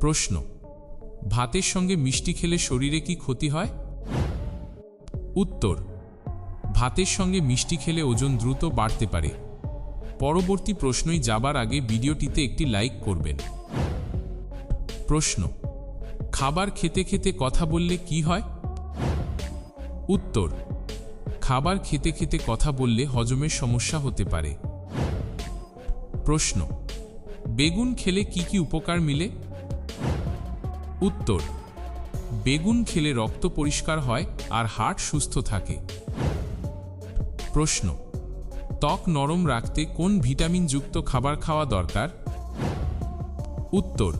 প্রশ্ন, ভাতের সঙ্গে মিষ্টি খেলে শরীরে কি ক্ষতি হয়? উত্তর, ভাতের সঙ্গে মিষ্টি খেলে ওজন দ্রুত বাড়তে পারে। পরবর্তী প্রশ্নই যাবার আগে ভিডিওটিতে একটি লাইক করবেন। প্রশ্ন, খাবার খেতে খেতে কথা বললে কি হয়? উত্তর, খাবার খেতে খেতে কথা বললে হজমের সমস্যা হতে পারে। প্রশ্ন, বেগুন খেলে কি কি উপকার মিলে? উত্তর, বেগুন খেলে রক্ত পরিষ্কার হয় আর হার্ট সুস্থ থাকে। প্রশ্ন, ত্বক নরম রাখতে কোন ভিটামিনযুক্ত খাবার খাওয়া দরকার? উত্তর,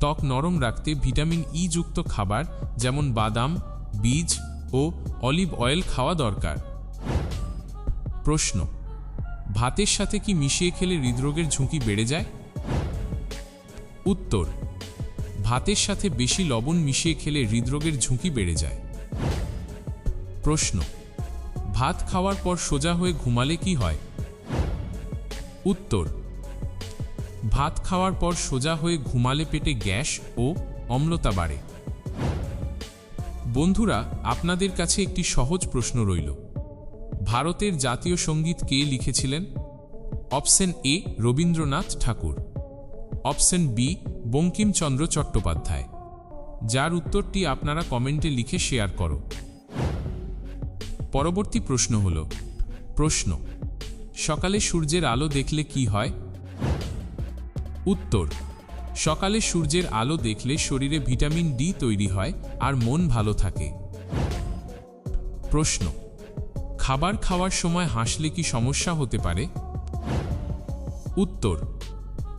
ত্বক নরম রাখতে ভিটামিন ই যুক্ত খাবার যেমন বাদাম, বীজ ও অলিভ অয়েল খাওয়া দরকার। প্রশ্ন ভাতের সাথে কি মিশিয়ে খেলে হৃদরোগের ঝুঁকি বেড়ে যায়? উত্তর, ভাতের সাথে বেশি লবণ মিশিয়ে খেলে হৃদরোগের ঝুঁকি বেড়ে যায়। প্রশ্ন, ভাত খাওয়ার পর সোজা হয়ে ঘুমালে কি হয়? উত্তর, ভাত খাওয়ার পর সোজা হয়ে ঘুমালে পেটে গ্যাস ও অম্লতা বাড়ে। বন্ধুরা, আপনাদের কাছে একটি সহজ প্রশ্ন রইল। ভারতের জাতীয় সংগীত কে লিখেছিলেন? Option A, Rabindranath Thakur. Option B, Bankimchandra Chattopadhyay. যার উত্তরটি আপনারা কমেন্টে লিখে শেয়ার করো। পরবর্তী প্রশ্ন হল, প্রশ্ন, সকালে সূর্যের আলো দেখলে কি হয়? উত্তর, সকালে সূর্যের আলো দেখলে শরীরে ভিটামিন ডি তৈরি হয় আর মন ভালো থাকে। প্রশ্ন খাবার খাওয়ার সময় হাসলে কি সমস্যা হতে পারে? উত্তর,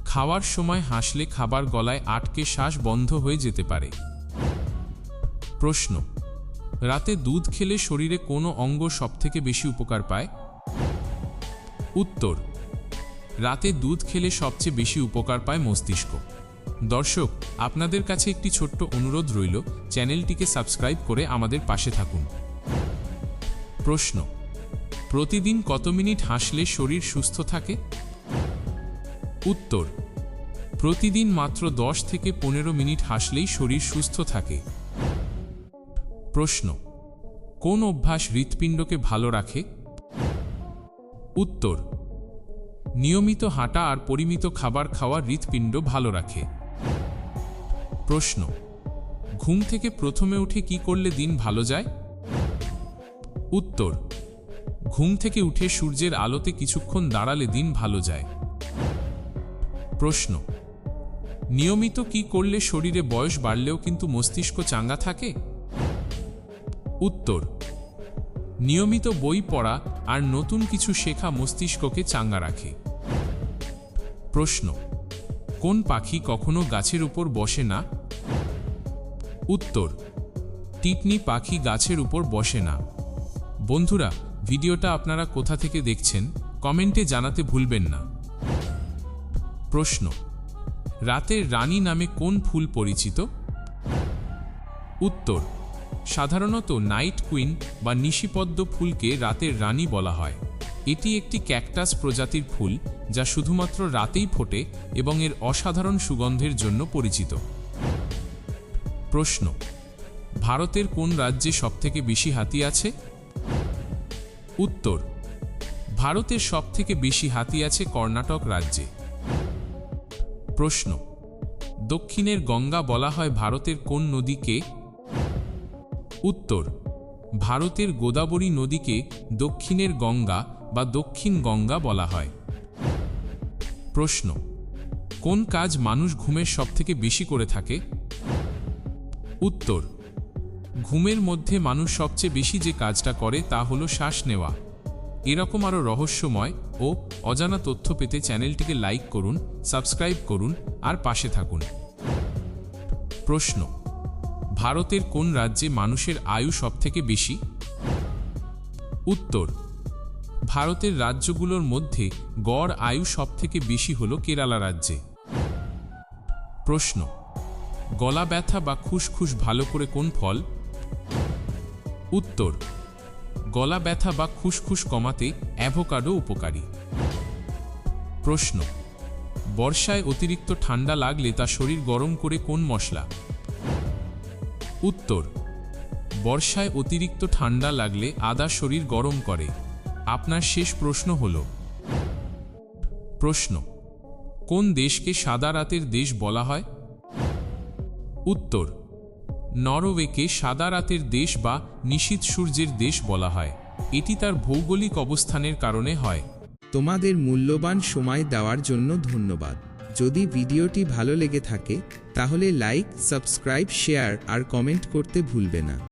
খাওয়ার সময় হাসলে খাবার গলায় আটকে শ্বাস বন্ধ হয়ে যেতে পারে। প্রশ্ন, রাতে দুধ খেলে শরীরে কোনো অঙ্গ সবথেকে বেশি উপকার পায়? উত্তর, রাতে দুধ খেলে সবচেয়ে বেশি উপকার পায় মস্তিষ্ক। দর্শক, আপনাদের কাছে একটি ছোট্ট অনুরোধ রইল, চ্যানেলটিকে সাবস্ক্রাইব করে আমাদের পাশে থাকুন। প্রশ্ন প্রতিদিন কত মিনিট হাসলে শরীর সুস্থ থাকে? উত্তর, প্রতিদিন মাত্র দশ থেকে পনেরো মিনিট হাসলেই শরীর সুস্থ থাকে। প্রশ্ন, কোন অভ্যাস হৃৎপিণ্ডকে ভালো রাখে? উত্তর, নিয়মিত হাঁটা আর পরিমিত খাবার খাওয়া হৃৎপিণ্ড ভালো রাখে। প্রশ্ন, ঘুম থেকে প্রথমে উঠে কি করলে দিন ভালো যায়? উত্তর ঘুম থেকে উঠে সূর্যের আলোতে কিছুক্ষণ দাঁড়ালে দিন ভালো যায়। প্রশ্ন, নিয়মিত কি করলে শরীরে বয়স বাড়লেও কিন্তু মস্তিষ্ক চাঙ্গা থাকে? উত্তর, নিয়মিত বই পড়া আর নতুন কিছু শেখা মস্তিষ্ককে চাঙ্গা রাখে। প্রশ্ন, কোন পাখি কখনো গাছের উপর বসে না? উত্তর, টিটনি পাখি গাছের উপর বসে না। বন্ধুরা ভিডিওটা আপনারা কোথা থেকে দেখছেন, কমেন্টে জানাতে ভুলবেন না। প্রশ্ন রাতের রানী নামে কোন ফুল পরিচিত? উত্তর, সাধারণত নাইট কুইন বা নিশিপদ্ম ফুলকে রাতের রানী বলা হয়। এটি একটি ক্যাকটাস প্রজাতির ফুল যা শুধুমাত্র রাতেই ফোটে এবং এর অসাধারণ সুগন্ধের জন্য পরিচিত। প্রশ্ন, ভারতের কোন রাজ্যে সবথেকে বেশি হাতি আছে? উত্তর। ভারতের সবথেকে বেশি হাতি আছে কর্ণাটক রাজ্যে। প্রশ্ন, দক্ষিণের গঙ্গা বলা হয় ভারতের কোন নদীকে? উত্তর, ভারতের গোদাবরী নদীকে দক্ষিণের গঙ্গা বা দক্ষিণ গঙ্গা বলা হয়। প্রশ্ন, কোন কাজ মানুষ ঘুমের সবথেকে বেশি করে থাকে? উত্তর ঘুমের মধ্যে মানুষ সবচেয়ে বেশি যে কাজটা করে তা হলো শ্বাস নেওয়া। এরকম আরও রহস্যময় ও অজানা তথ্য পেতে চ্যানেলটিকে লাইক করুন, সাবস্ক্রাইব করুন আর পাশে থাকুন। প্রশ্ন, ভারতের কোন রাজ্যে মানুষের আয়ু সবথেকে বেশি? উত্তর, ভারতের রাজ্যগুলোর মধ্যে গড় আয়ু সবথেকে বেশি হল কেরালা রাজ্যে। প্রশ্ন গলা ব্যথা বা খুসখুস ভালো করে কোন ফল উত্তর, গলা ব্যথা বা খুসখুস কমাতে অ্যাভোকাডো উপকারী। প্রশ্ন, বর্ষায় অতিরিক্ত ঠান্ডা লাগলে তা শরীর গরম করে কোন মশলা? উত্তর, বর্ষায় অতিরিক্ত ঠান্ডা লাগলে আদা শরীর গরম করে। আপনার শেষ প্রশ্ন হল। প্রশ্ন, কোন দেশকে সাদা রাতের দেশ বলা হয়? উত্তর নরওয়েকে সাদা রাতের দেশ বা নিশীত সূর্যের দেশ বলা হয়। এটি তার ভৌগোলিক অবস্থানের কারণে হয়। তোমাদের মূল্যবান সময় দেওয়ার জন্য ধন্যবাদ। যদি ভিডিওটি ভালো লেগে থাকে, তাহলে লাইক, সাবস্ক্রাইব, শেয়ার আর কমেন্ট করতে ভুলবে না।